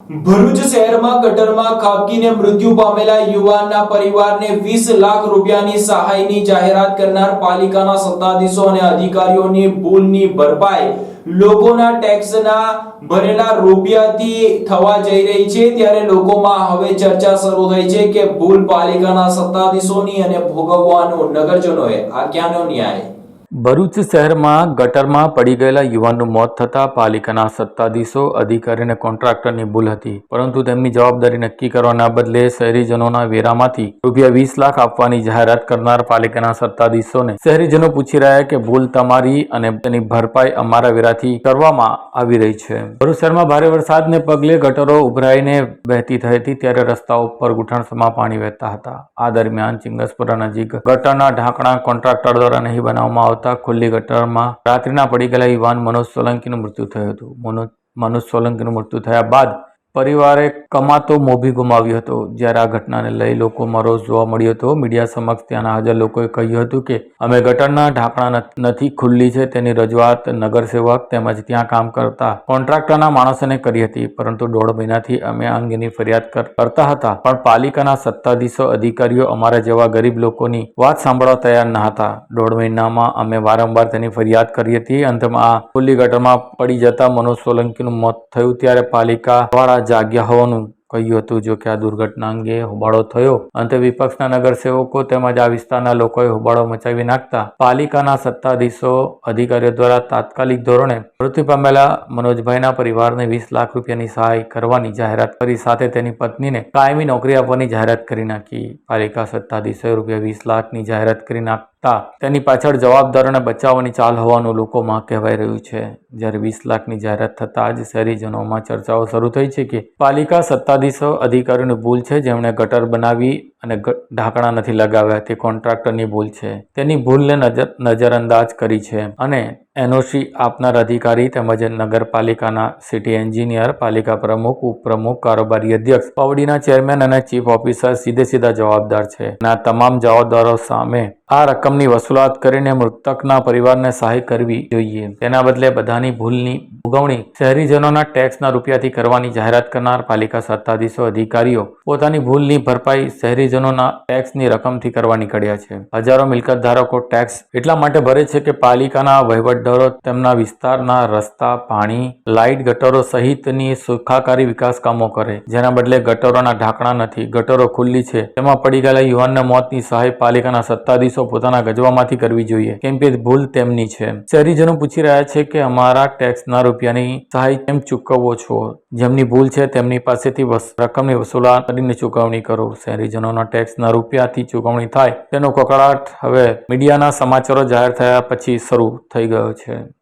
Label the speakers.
Speaker 1: ભરૂચ શહેરમાં ગટરમાં ખાબકીને મૃત્યુ પામેલા યુવાનના પરિવારને વીસ લાખ રૂપિયાની સહાયની જાહેરાત કરનાર પાલિકાના સત્તાધીશો અને અધિકારીઓની ભૂલની ભરપાઈ લોકોના ટેક્સના ભરેલા રૂપિયાથી થવા જઈ રહી છે. ત્યારે લોકોમાં હવે ચર્ચા શરૂ થઈ છે કે ભૂલ પાલિકાના સત્તાધીશોની અને ભોગવવાનું નગરજનોએ આ ક્યાંનો ન્યાય
Speaker 2: ભરૂચ શહેરમાં ગટરમાં પડી ગયેલા યુવાનનું મોત થતાં પાલિકાના સત્તાધીશો, અધિકારી અને કોન્ટ્રાક્ટરની ભૂલ હતી. પરંતુ તેમની જવાબદારી નક્કી કરવાના બદલે શહેરીજનોના વેરામાંથી રૂપિયા વીસ લાખ આપવાની જાહેરાત કરનાર પાલિકાના સત્તાધીશોને શહેરીજનો પૂછી રહ્યા કે ભૂલ તમારી અને તેની ભરપાઈ અમારા વેરાથી કરવામાં આવી રહી છે. ભરૂચ શહેરમાં ભારે વરસાદને પગલે ગટરો ઉભરાઈને વહેતી થઈ હતી ત્યારે રસ્તાઓ ઉપર ગુઠણસમાં પાણી વહેતા હતા. આ દરમિયાન ચિંગસપુરા નજીક ગટરના ઢાંકણા કોન્ટ્રાક્ટર દ્વારા નહીં બનાવવામાં આવતા ખુલ્લી ગટરમાં રાત્રિના પડી ગયેલા યુવાન મનોજ સોલંકીનું મૃત્યુ થયું હતું. મનોજ મનોજ સોલંકીનું મૃત્યુ થયા બાદ પરિવારે કમાતો મોભી ગુમાવ્યો હતો. જ્યારે આ ઘટનાને લઈ લોકોમાં રોષ જોવા મળ્યો હતો, મીડિયા સમક્ષ ત્યાંના હાજર લોકોએ કહ્યું હતું કે, અમે ગટરના ઢાંકણા નથી ખુલ્લી છે, તેની રજૂઆત નગરસેવક તેમજ ત્યાં કામ કરતા કોન્ટ્રાક્ટરના માણસોને કરી હતી. પરંતુ દોઢ મહિનાથી અમે આ અંગેની ફરિયાદ કરતા હતા. પણ પાલિકાના સત્તાધીશો અધિકારીઓ અમારા જેવા ગરીબ લોકોની વાત સાંભળવા તૈયાર ન હતા. દોઢ મહિનામાં અમે વારંવાર તેની ફરિયાદ કરી હતી. અંતમાં આ ખુલ્લી ગટરમાં પડી જતા મનોજ સોલંકીનું મોત થયું. ત્યારે પાલિકા વાળા જાગ્યા હોવાનું કહ્યું હતું. જો કે આ દુર્ઘટના અંગે હોબાળો થયો. અંતે વિપક્ષના નગરસેવકો તેમજ આ વિસ્તારના લોકોએ હોબાળો મચાવી નાખતા પાલિકાના સત્તાધીશો અધિકારીઓ દ્વારા તાત્કાલિક ધોરણે મૃત્યુ પામેલા મનોજભાઈના પરિવારને વીસ લાખ રૂપિયાની સહાય કરવાની જાહેરાત કરી, સાથે તેની પત્નીને કાયમી નોકરી આપવાની જાહેરાત કરી નાખી. પાલિકા સત્તાધીશોએ રૂપિયા વીસ લાખની જાહેરાત કરી નાખતા તેની પાછળ જવાબદારોને બચાવવાની ચાલ હોવાનું લોકોમાં કહેવાઈ રહ્યું છે. જ્યારે વીસ લાખની જાહેરાત થતાં જ શહેરીજનોમાં ચર્ચાઓ શરૂ થઈ છે કે પાલિકા સત્તાધીશો અધિકારીઓની ભૂલ છે, જેમણે ગટર બનાવી અને ઢાંકણા નથી લગાવ્યા. તે કોન્ટ્રાક્ટરની ભૂલ છે. તેની ભૂલને નજર, નજરઅંદાજ કરી છે. અને એનઓસી આપનાર અધિકારી તેમજ નગરપાલિકાના સિટી એન્જિનિયર, પાલિકા પ્રમુખ, ઉપપ્રમુખ, કારોબારી અધ્યક્ષ, પાવડીના ચેરમેન અને ચીફ ઓફિસર સીધે સીધા જવાબદાર છે. અને તમામ જવાબદારો સામે આ રકમની વસૂલાત કરીને મૃતકના પરિવારને સહાય કરવી જોઈએ. તેના બદલે બધાની ભૂલની ભોગવણી શહેરીજનોના ટેક્સના રૂપિયાથી કરવાની જાહેરાત કરનાર પાલિકા સત્તાધીશો અધિકારીઓ પોતાની ભૂલની ભરપાઈ શહેરીજનોના ટેક્સની રકમથી કરવા નીકળ્યા છે. હજારો મિલકત ધારકો ટેક્સ એટલા માટે ભરે છે કે પાલિકાના વહીવટદારો તેમના વિસ્તારના રસ્તા, પાણી, લાઇટ ગટરો સહિતની સુખાકારી વિકાસ કામો કરે. જેના બદલે ગટરોના ઢાંકણા નથી, ગટરો ખુલ્લી છે. તેમાં પડી ગયેલા યુવાનના મોતની સહાય પાલિકાના સત્તાધીશો પોતાના ગજવામાંથી કરવી જોઈએ. કેમ કે ભૂલ તેમની છે. શહેરીજનો પૂછી રહ્યા છે કે અમારા ટેક્સના રૂપિયાની સહાય કેમ ચૂકવવો છો? જેમની ભૂલ છે તેમની પાસેથી રકમની વસૂલાત કરીને ચૂકવણી કરો. શહેરીજનોના ટેક્સના રૂપિયાથી ચૂકવણી થાય તેનો કકડાટ હવે મીડિયાના સમાચારો જાહેર થયા પછી શરૂ થઈ ગયો છે. 圈